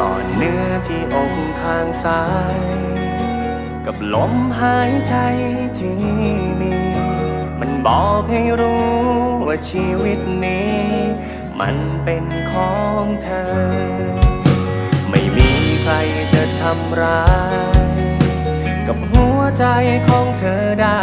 ก่อนเนื้อที่อกข้างซ้าย กับลมหายใจที่มี มันบอกให้รู้ว่าชีวิตนี้ มันเป็นของเธอ ไม่มีใครจะทำร้าย กับหัวใจของเธอได้